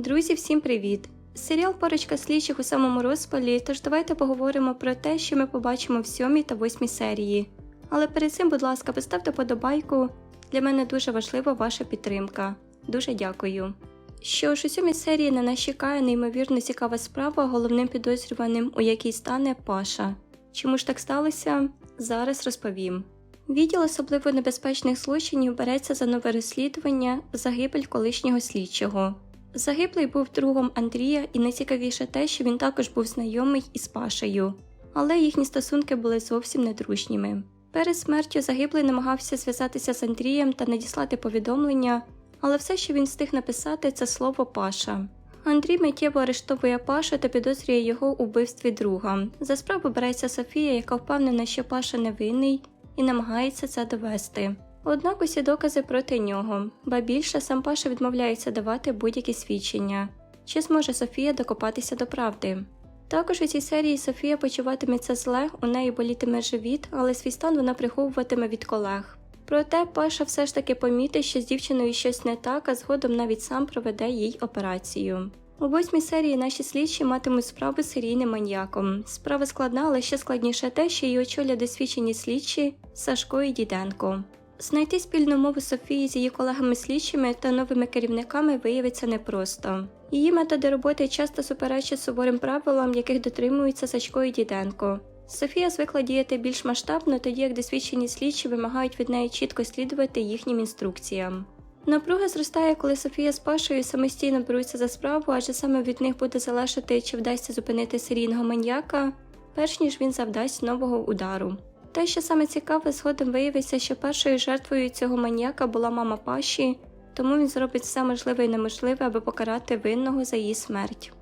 Друзі, всім привіт! Серіал Парочка слідчих у самому розпалі, тож давайте поговоримо про те, що ми побачимо в сьомій та восьмій серії. Але перед цим, будь ласка, поставте подобайку. Для мене дуже важлива ваша підтримка. Дуже дякую. Що ж, у сьомій серії на нас чекає неймовірно цікава справа головним підозрюваним, у якій стане Паша. Чому ж так сталося? Зараз розповім. Відділ особливо небезпечних злочинів береться за нове розслідування загибель колишнього слідчого. Загиблий був другом Андрія, і найцікавіше те, що він також був знайомий із Пашею, але їхні стосунки були зовсім недружніми. Перед смертю загиблий намагався зв'язатися з Андрієм та надіслати повідомлення, але все, що він встиг написати, це слово Паша. Андрій миттєво арештовує Пашу та підозрює його у вбивстві друга. За справу береться Софія, яка впевнена, що Паша невинний, і намагається це довести. Однак усі докази проти нього, ба більше сам Паша відмовляється давати будь-які свідчення. Чи зможе Софія докопатися до правди? Також у цій серії Софія почуватиметься зле, у неї болітиме живіт, але свій стан вона приховуватиме від колег. Проте Паша все ж таки помітить, що з дівчиною щось не так, а згодом навіть сам проведе їй операцію. У восьмій серії наші слідчі матимуть справу з серійним маньяком. Справа складна, але ще складніше те, що її очолює досвідчені слідчі Сашко і Діденко. Знайти спільну мову Софії з її колегами-слідчими та новими керівниками виявиться непросто. Її методи роботи часто суперечать суворим правилам, яких дотримуються Сачко і Діденко. Софія звикла діяти більш масштабно, тоді як досвідчені слідчі вимагають від неї чітко слідувати їхнім інструкціям. Напруга зростає, коли Софія з Пашою самостійно беруться за справу, адже саме від них буде залежати, чи вдасться зупинити серійного маньяка, перш ніж він завдасть нового удару. Те, що саме цікаве, згодом виявиться, що першою жертвою цього маніяка була мама Паші, тому він зробить все можливе і неможливе, аби покарати винного за її смерть.